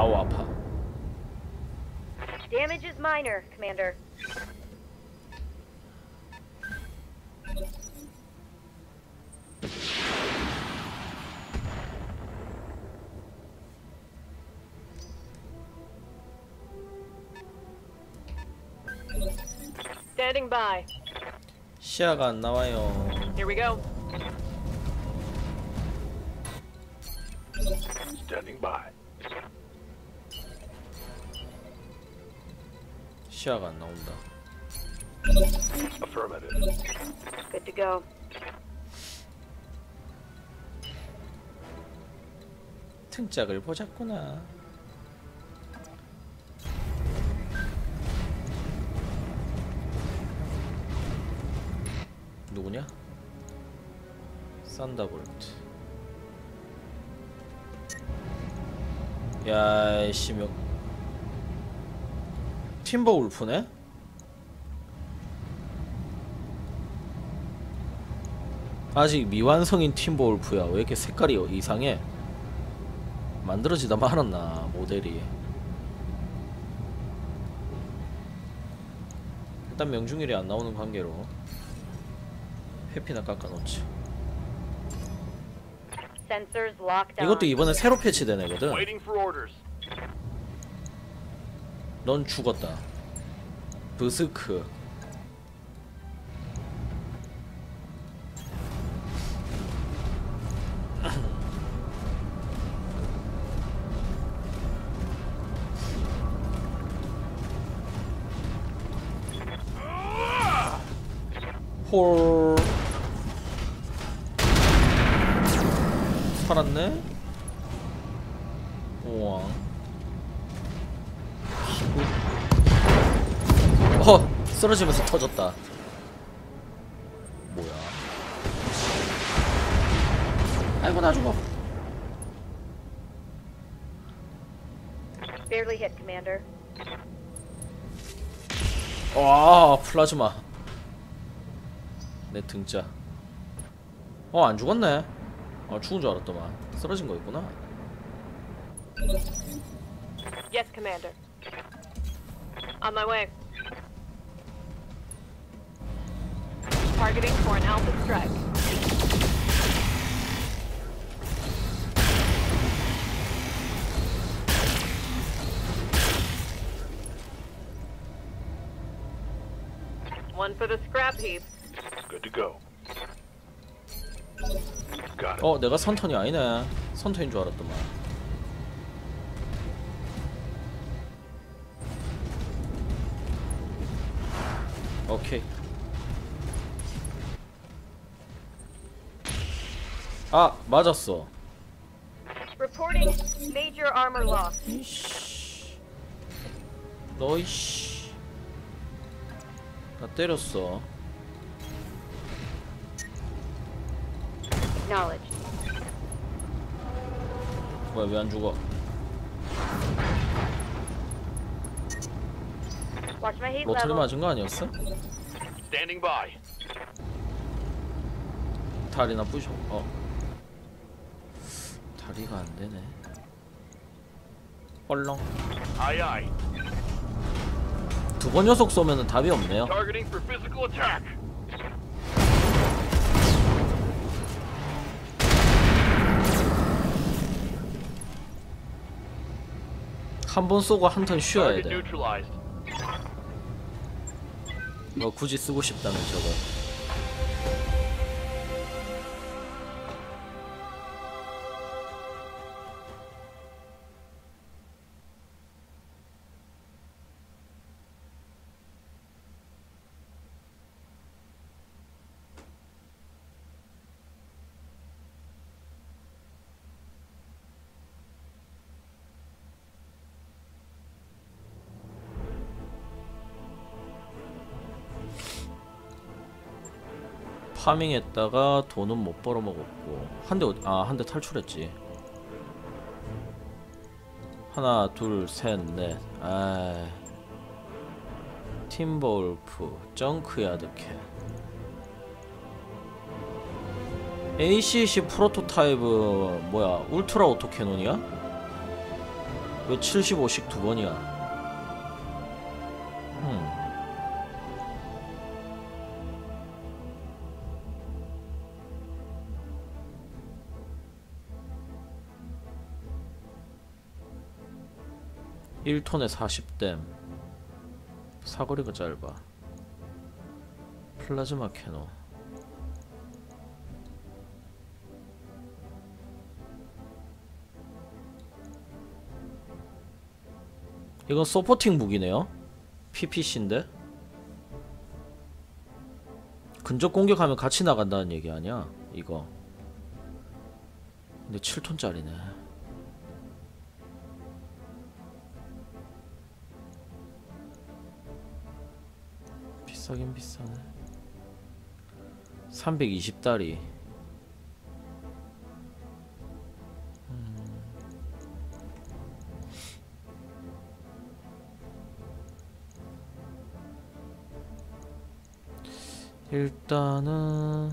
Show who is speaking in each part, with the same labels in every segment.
Speaker 1: 아우 아파
Speaker 2: Damage is minor, Commander.
Speaker 3: Standing by.
Speaker 1: 시야가 안 나와요
Speaker 3: Here we go.
Speaker 4: Standing by.
Speaker 1: 시야가 안 나온다
Speaker 4: Affirmative.
Speaker 2: Good to go.
Speaker 1: 등짝을 보자꾸나 누구냐? 산다볼트 야이씨 몇 팀버 울프네? 아직 미완성인 팀버 울프야 왜 이렇게 색깔이 이상해? 만들어지다 말았나 모델이 일단 명중률이 안 나오는 관계로 회피나 깎아놓지. 이것도 이번에 새로 패치된 애거든. 넌 죽었다. 브스크. 홀. 살았네? 우와 쓰러지면서 터졌다. 뭐야? 아이고 나 죽어.
Speaker 2: Barely hit, Commander.
Speaker 1: 와 플라즈마. 내 등자. 어안 죽었네. 어 죽은 줄 알았더만. 쓰러진 거였구나.
Speaker 3: Yes, Commander. On my way. Targeting for an alpha strike. One for the scrap heap.
Speaker 4: Good to go. Got it.
Speaker 1: 어 내가 선턴이 아니네 선턴인 줄 알았더만 오케이 아 맞았어
Speaker 2: Reporting major armor loss.
Speaker 1: 이씨 너이씨 나 때렸어
Speaker 2: Acknowledged.
Speaker 1: 뭐야 왜 안 죽어
Speaker 2: Watch my heat
Speaker 1: 로터리
Speaker 2: level.
Speaker 1: 맞은 거 아니었어?
Speaker 4: Standing by.
Speaker 1: 다리나 부셔 어 다리가 안 되네 헐렁
Speaker 4: Aye aye.
Speaker 1: 두번 연속 쏘면은 답이 없네요. 한 번 쏘고 한 턴 쉬어야 돼. 뭐 굳이 쓰고 싶다면 저거 파밍했다가 돈은 못 벌어먹었고 한 대 아 한 대 탈출했지 하나 둘셋넷 아 팀볼프 정크야드캐 ACC 프로토타입 뭐야 울트라 오토캐논이야? 왜 75씩 두 번이야? 1톤에 40댐. 사거리가 짧아. 플라즈마 캐노 이건 서포팅 무기네요. PPC인데? 근접 공격하면 같이 나간다는 얘기 아니야? 이거. 근데 7톤짜리네. 비싸긴 비싸네. 320달이. 일단은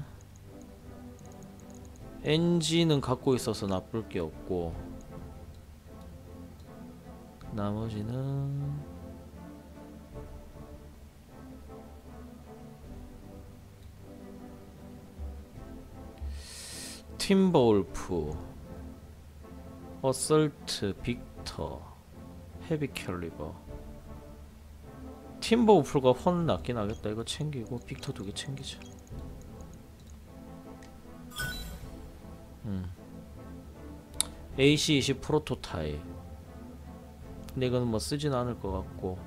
Speaker 1: 엔진은 갖고 있어서 나쁠 게 없고 나머지는 팀버울프 어설트 빅터 헤비 캘리버. 팀버울프가 혼 낫긴 하겠다. 이거 챙기고 빅터 두 개 챙기자. 음. AC20 프로토타입. 근데 이거는 뭐 쓰진 않을 것 같고.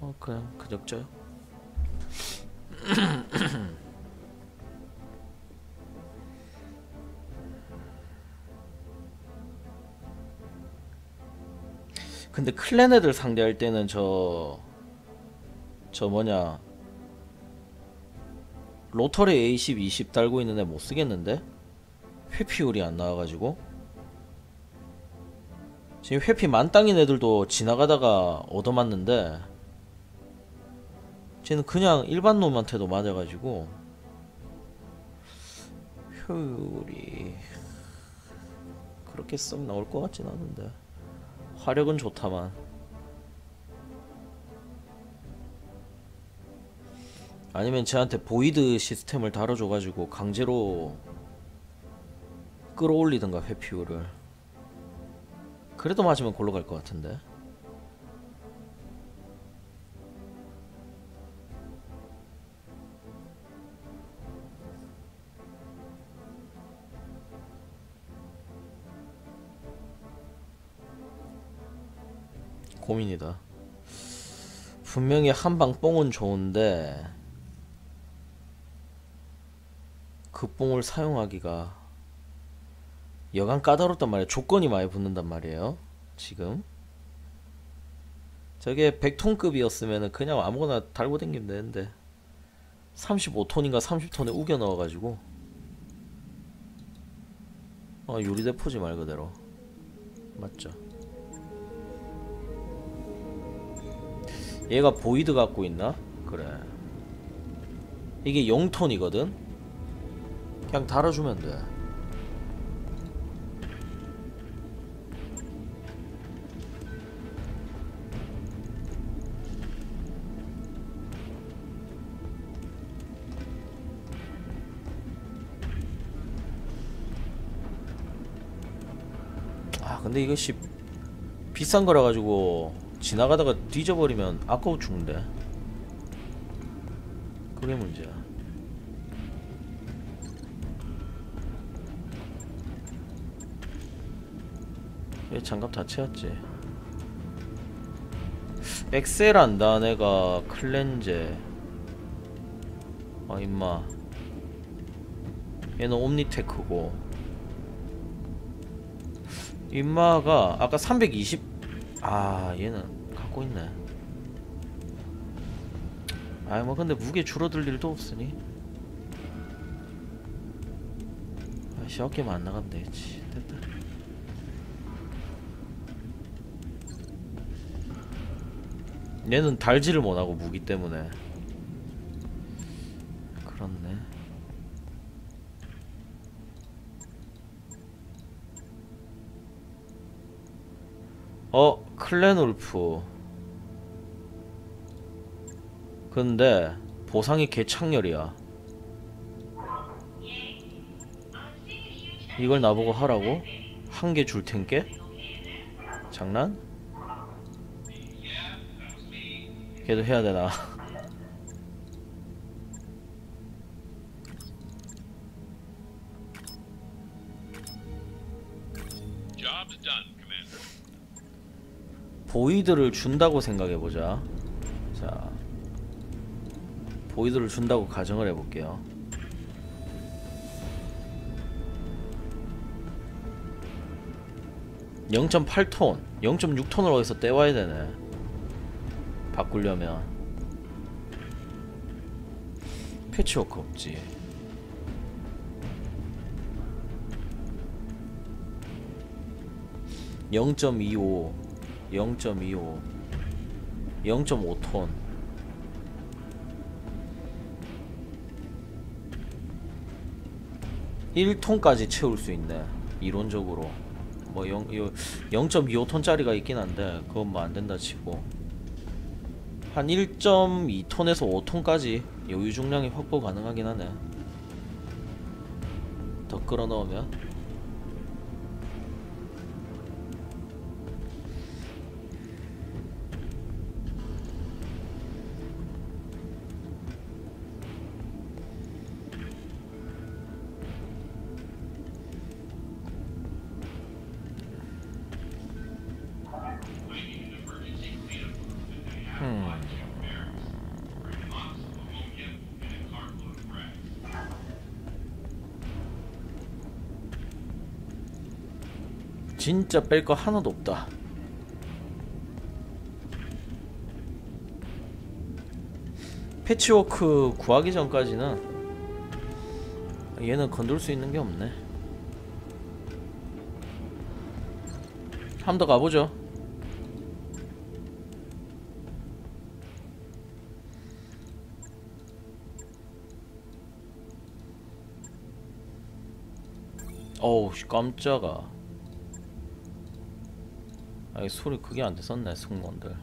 Speaker 1: 어 그냥 그적저요 근데 클랜 애들 상대할 때는 저 저 뭐냐. 로터리 A10, 20 달고 있는 애 못 쓰겠는데? 회피율이 안 나와가지고? 지금 회피 만땅인 애들도 지나가다가 얻어맞는데 쟤는 그냥 일반 놈한테도 맞아가지고. 효율이 그렇게 썩 나올 것 같진 않은데 화력은 좋다만. 아니면 쟤한테 보이드 시스템을 달아줘가지고 강제로 끌어올리든가 회피율을. 그래도 맞으면 골로 갈 것 같은데 고민이다. 분명히 한방 뽕은 좋은데 그 뽕을 사용하기가 여간 까다롭단 말이에요. 조건이 많이 붙는단 말이에요 지금. 저게 100톤급이었으면 그냥 아무거나 달고 댕기면 되는데 35톤인가 30톤에 우겨 넣어가지고. 어 유리대포지 말 그대로. 맞죠 얘가 보이드 갖고 있나? 그래. 이게 0톤이거든? 그냥 달아주면 돼. 아 근데 이것이 비싼 거라 가지고 지나가다가 뒤져버리면 아까워 죽는데. 그게 문제야. 얘 장갑 다 채웠지. 엑셀 한다 내가 클렌제 아 임마. 얘는 옴니테크고. 임마가 아까 320 아 얘는 갖고 있네. 아이 뭐 근데 무게 줄어들 일도 없으니. 아씨 어깨만 안 나가면 되겠지. 됐다. 얘는 달지를 못하고 무기 때문에. 그렇네. 어 클랜 울프 근데 보상이 개창렬이야 이걸 나보고 하라고? 한 개 줄 텐게? 장난? 걔도 해야 되나? 보이드를 준다고 생각해 보자. 자, 보이드를 준다고 가정을 해볼게요. (0.8톤) (0.6톤을) 어디서 떼와야 되네. 바꾸려면. 패치워크 없지. (0.25) 0.25 0.5톤 일톤까지 채울 수 있네 이론적으로. 뭐 0, 0.25톤짜리가 있긴 한데 그건 뭐 안된다 치고. 한 1.2톤에서 5톤까지 여유 중량이 확보 가능하긴 하네. 더 끌어 넣으면 진짜 뺄 거 하나도 없다. 패치워크 구하기 전까지는 얘는 건들 수 있는 게 없네. 한번더 가보죠. 어우 씨, 깜짝아. 아이 소리 크게 안 됐었네 승무원들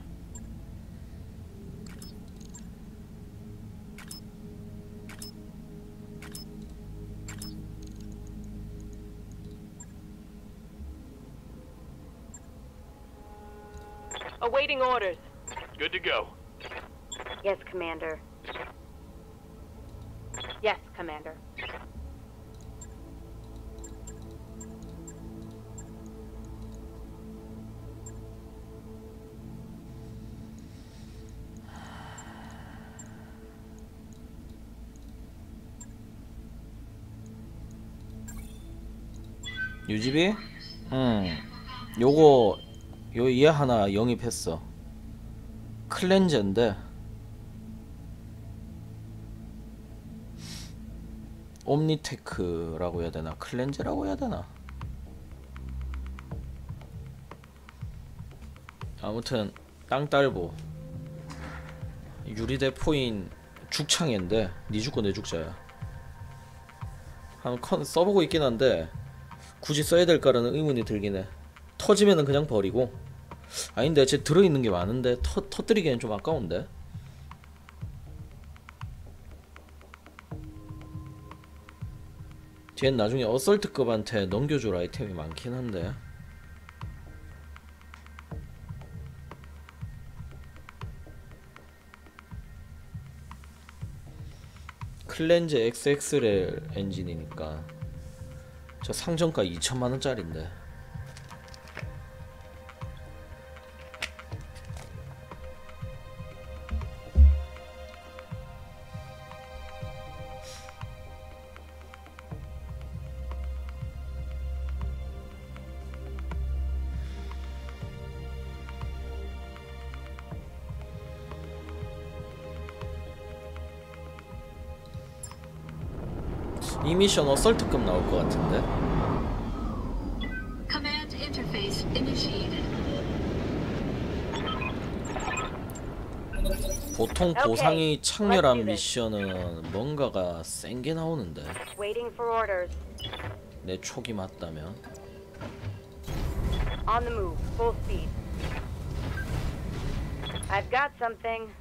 Speaker 3: Awaiting orders.
Speaker 4: Good to go.
Speaker 2: Yes, Commander. Yes, Commander.
Speaker 1: 유지비? 응. 요거 요얘 하나 영입했어. 클렌저인데. 옴니테크라고 해야 되나? 클렌저라고 해야 되나? 아무튼 땅딸보. 유리대 포인 죽창인데 니 죽고 내 죽자야. 한번 컨 써보고 있긴 한데 굳이 써야 될까라는 의문이 들긴 해. 터지면은 그냥 버리고. 아닌데 쟤 들어있는 게 많은데 터, 터뜨리기엔 좀 아까운데. 쟤는 나중에 어설트급한테 넘겨줄 아이템이 많긴 한데. 클렌즈 XXL 엔진이니까 저 상점가 2천만 원짜리인데. 이 미션 어설트급 나올 것 같은데. 보통. 보상이 창렬한. 미션은 뭔가가 센 게 나오는데
Speaker 2: Waiting for orders.
Speaker 1: 내 촉이 맞다면
Speaker 2: On the move. Full speed. I've got something.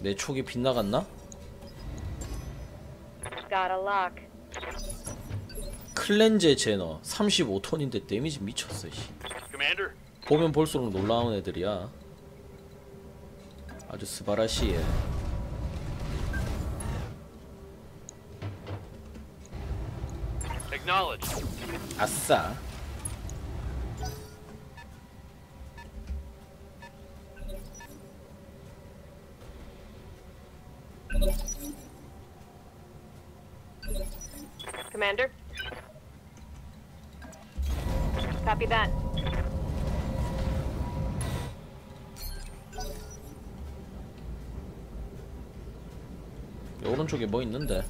Speaker 1: 내 촉이 빗나갔나?
Speaker 2: Got a lock.
Speaker 1: 클렌제 제너 35톤인데 데미지 미쳤어 씨.
Speaker 4: Commander,
Speaker 1: 보면 볼수록 놀라운 애들이야 아주 스바라시해
Speaker 4: acknowledged.
Speaker 1: 아싸
Speaker 3: Commander? Copy that.
Speaker 1: 오른쪽에 뭐 있는데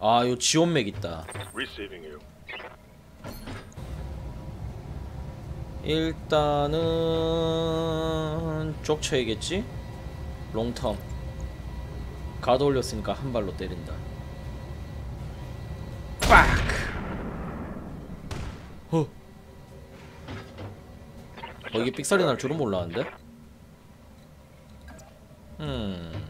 Speaker 1: 아요 지원맥 있다. 일단은 쪽쳐야겠지? 롱텀 가드 올렸으니까 한 발로 때린다 빡! 허. 어 이게 삑사리 날 줄은 몰랐는데? 음.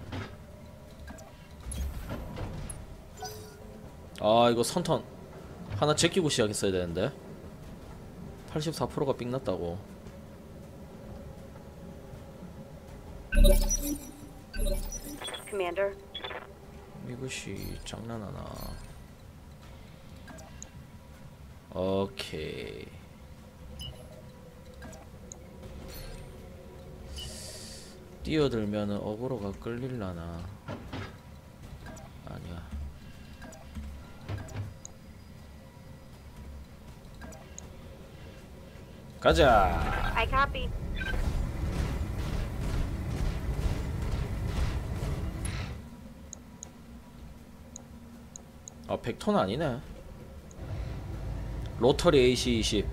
Speaker 1: 아 이거 선턴. 하나 제끼고 시작했어야 되는데. 84%가 삑났다고.
Speaker 2: Commander.
Speaker 1: 이것이 장난하나. 오케이. 뛰어들면은 어그로가 끌릴라나. 아니야 가자
Speaker 2: I copy.
Speaker 1: 아 100톤 아니네 로터리 AC20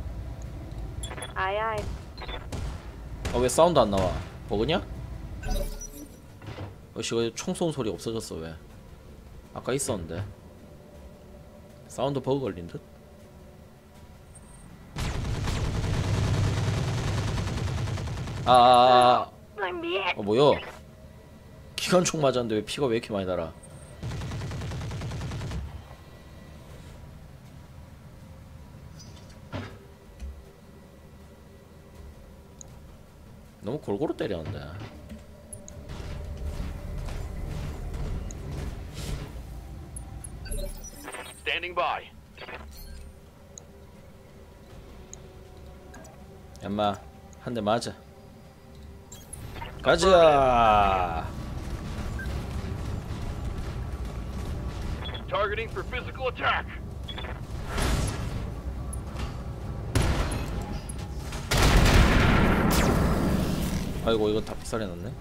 Speaker 2: Aye, aye.
Speaker 1: 아왜 사운드 안 나와? 버그냐? 어씨 왜총 쏘는 소리 없어졌어 왜? 아까 있었는데 사운드 버그 걸린 듯? 아, 아,
Speaker 2: hit.
Speaker 1: 아, 어 뭐야? 기관총 맞았는데 왜 피가 왜 이렇게 많이 날아? 너무 골고루 때렸는데.
Speaker 4: Standing by.
Speaker 1: 엄마 한 대 맞아. 가자.
Speaker 4: Targeting for physical attack.
Speaker 1: 아이고 이거 다 픽살해 놨네.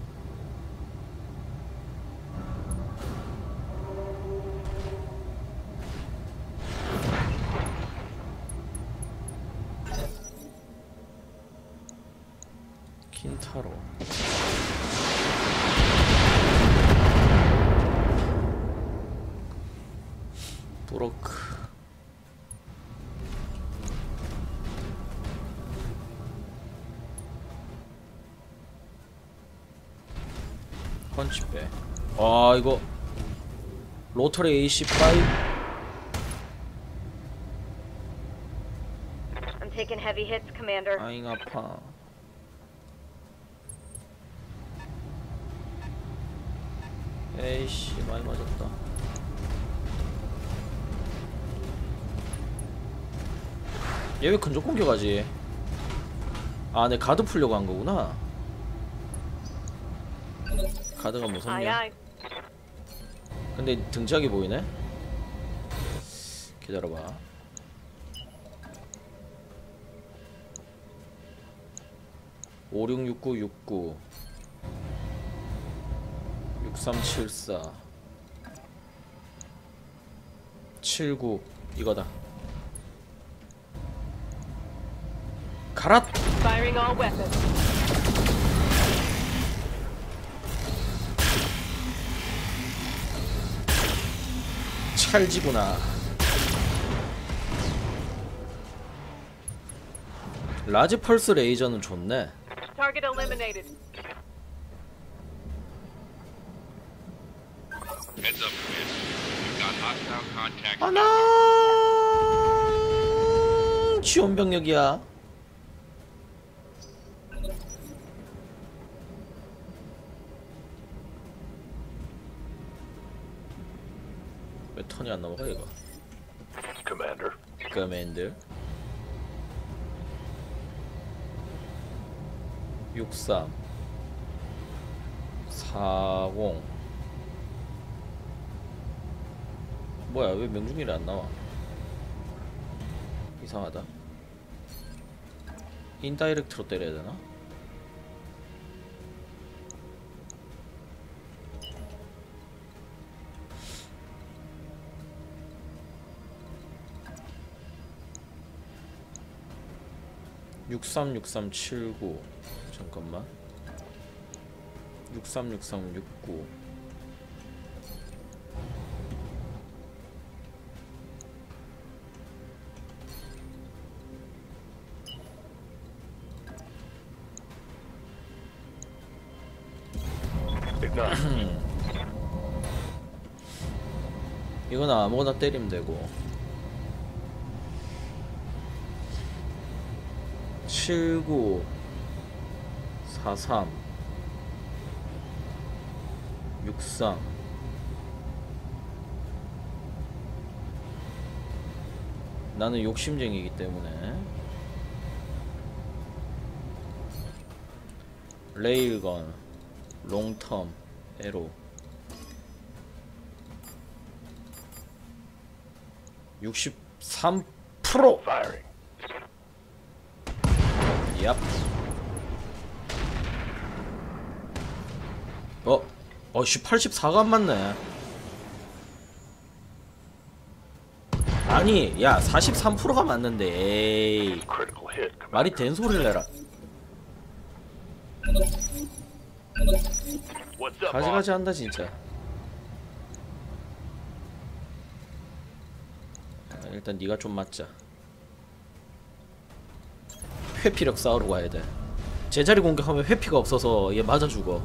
Speaker 1: 펀치백. 아 이거 로터리 AC5
Speaker 2: I'm taking heavy hits, Commander.
Speaker 1: 아잉 아파. 에이씨 많이 맞았다. 얘 왜 근접 공격하지? 아, 내 가드 풀려고 한 거구나.
Speaker 3: Aye,
Speaker 1: 무섭냐?
Speaker 3: aye.
Speaker 1: 근데 등짝이 보이네? 기다려봐. 오육육구육구 육삼칠사 칠구 이거다. 가라! 찰지구나. 라지 펄스 레이저는 좋네.
Speaker 3: Target eliminated.
Speaker 5: Heads up, Commander. We've got hostile contacts.
Speaker 1: 하나 지원 병력이야. 63 40 뭐야 왜 명중률이 안 나와? 이상하다. 인다이렉트로 때려야 되나? (636379) 잠깐만. (636369)
Speaker 4: Ignite.
Speaker 1: 이건 아무거나 때리면 되고. 79 43 63 나는 욕심쟁이기 때문에 레일건 롱텀 에로 63%
Speaker 4: Firing.
Speaker 1: 얍. 어, 어씨 84가 안 맞네. 아니, 야 43%가 맞는데, 에이. 말이 된 소리를 내라. 가지가지 한다 진짜. 아, 일단 네가 좀 맞자. 회피력 싸우러 가야 돼. 제자리 공격하면 회피가 없어서 얘 맞아 죽어.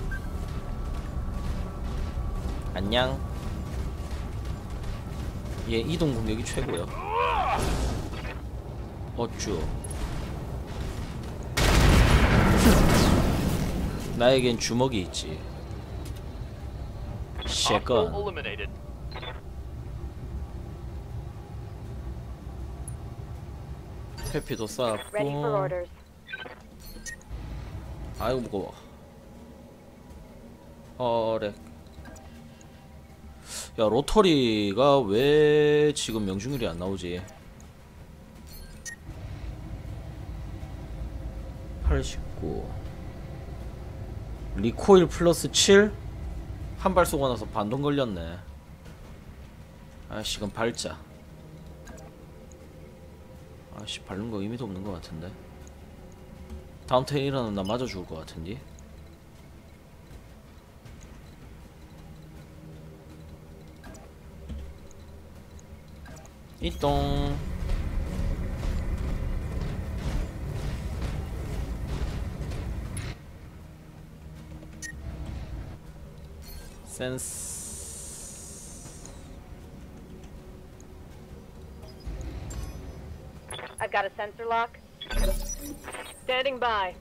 Speaker 1: 안녕. 얘 이동 공격이 최고야. 어쭈. 나에겐 주먹이 있지. 쉐건.
Speaker 4: eliminated.
Speaker 1: 회피도 쌓았고. 아이고 무거워. 어렉. 야 로터리가 왜 지금 명중률이 안 나오지? 89 리코일 플러스 7? 한 발 쏘고 나서 반동 걸렸네. 아씨 그럼 밟자. 아씨 밟는 거 의미도 없는 것 같은데. 다음 일어나면 나 맞아 죽을 것 같은데 Então... Sense.
Speaker 2: I've got a sensor lock.
Speaker 3: Standing by.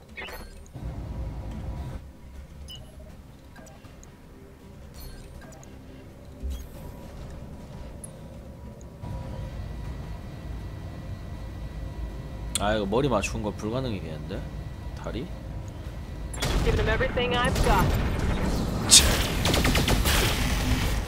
Speaker 1: 아 이거 머리 맞추는 거 불가능이겠는데? 다리?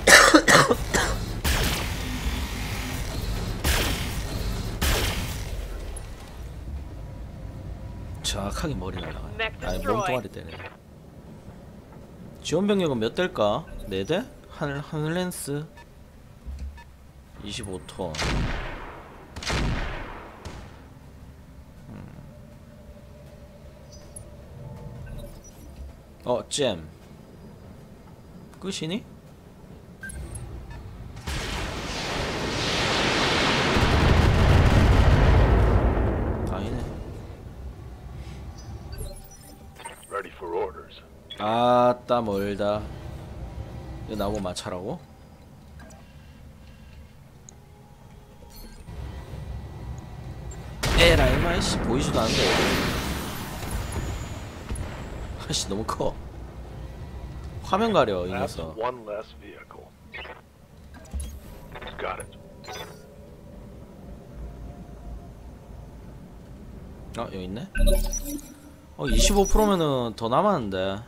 Speaker 1: 정확하게 머리 날라가.
Speaker 3: Mech
Speaker 1: 아니
Speaker 3: destroy.
Speaker 1: 몸뚱아리 때네. 지원 병력은 몇 대일까? 네 대? 한 한랜스 25톤. 어, 잼. 끝이니? 아니네. 아따 멀다 이거 나보고 마차라고? 에라이 마이씨 보이지도 않는데 아씨 너무 커. 화면 가려 이 녀석.
Speaker 4: one less vehicle. Got it.
Speaker 1: 아 여기 있네? 어 25%면은 더 남았는데.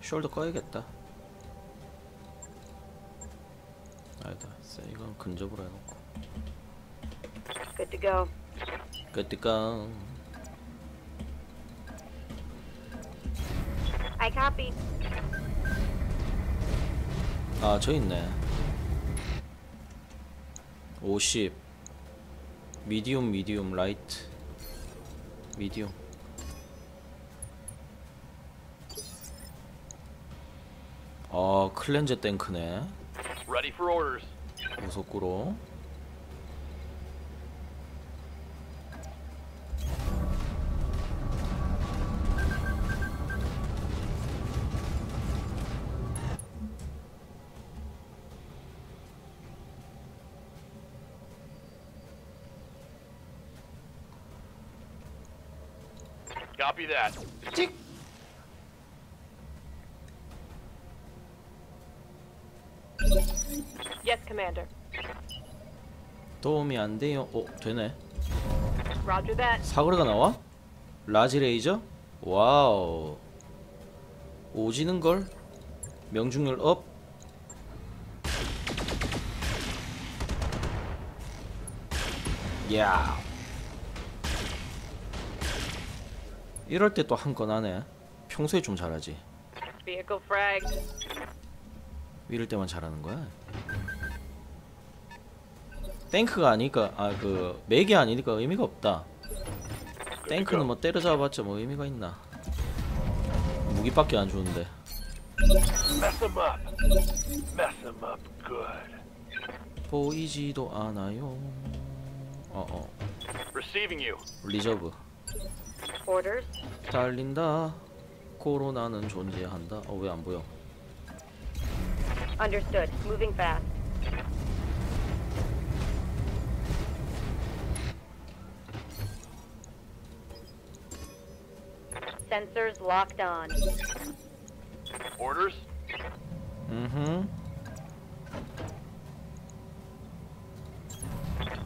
Speaker 1: 숄더 꺼야겠다. 아니다 쎄 이건 근접으로 해놓고.
Speaker 2: Good to go.
Speaker 1: 끄뜨깡
Speaker 2: I copy.
Speaker 1: 아, 저 있네. 50. 미디움, 미디움, 라이트. 미디움. 아, 클렌저 탱크네.
Speaker 4: Ready for orders.
Speaker 1: 고속구로.
Speaker 4: Copy that.
Speaker 3: Yes, Commander.
Speaker 1: 도움이 안 돼요. 어, 되네.
Speaker 3: Roger that.
Speaker 1: 사거리가 나와? 라지 레이저? 와우. 오지는 걸? 명중률 업? 야. 이럴 때 또 한 건 하네. 평소에 좀 잘하지. 이럴 때만 잘하는 거야. 탱크가 아니까 아 그 맥이 아니니까 의미가 없다. 탱크는 뭐 때려잡아봤자 뭐 의미가 있나? 무기밖에 안 주는데.
Speaker 4: Mess them up. Mess them up good.
Speaker 1: 보이지도 않아요. 어어
Speaker 4: Receiving you.
Speaker 1: 리저브. 달린다. 코로나는 존재한다. 어 왜 안 보여?
Speaker 2: Understood. Moving fast. Sensors locked on.
Speaker 4: Orders.
Speaker 1: 음.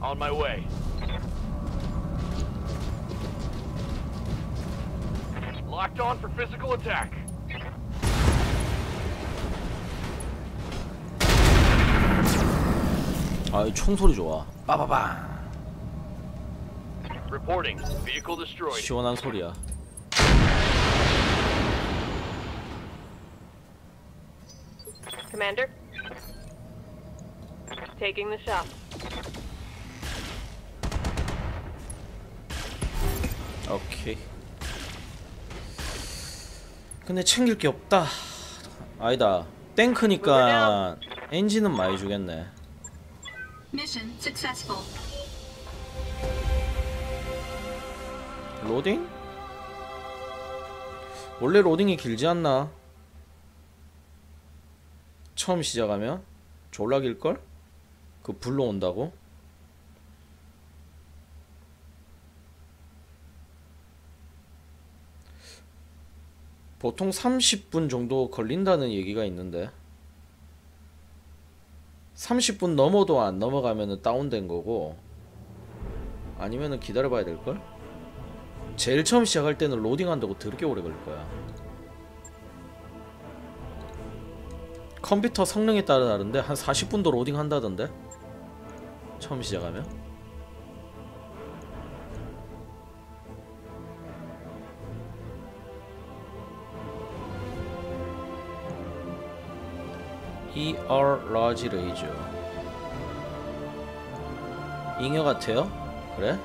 Speaker 4: On my way. Locked on for physical attack.
Speaker 1: 아이 총소리 좋아. 빠바바.
Speaker 4: Reporting. Vehicle destroyed.
Speaker 1: 시원한 소리야.
Speaker 3: Commander? Taking the shot.
Speaker 1: 오케이. 근데 챙길 게 없다. 아니다. 탱크니까 엔진은 많이 주겠네. 로딩? 원래 로딩이 길지 않나? 처음 시작하면 졸라 길걸? 그 불러 온다고? 보통 30분 정도 걸린다는 얘기가 있는데 30분 넘어도 안 넘어가면은 다운된 거고 아니면은 기다려봐야 될걸? 제일 처음 시작할 때는 로딩한다고 되게 오래 걸릴 거야. 컴퓨터 성능에 따라 다른데 한 40분도 로딩 한다던데? 처음 시작하면? ER 라지 레이저 잉여 같아요? 그래?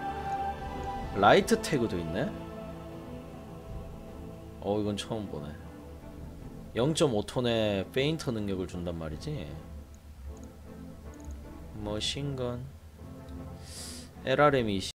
Speaker 1: 라이트 태그도 있네. 어 이건 처음 보네. 0.5톤의 페인터 능력을 준단 말이지. 머신건 LRM이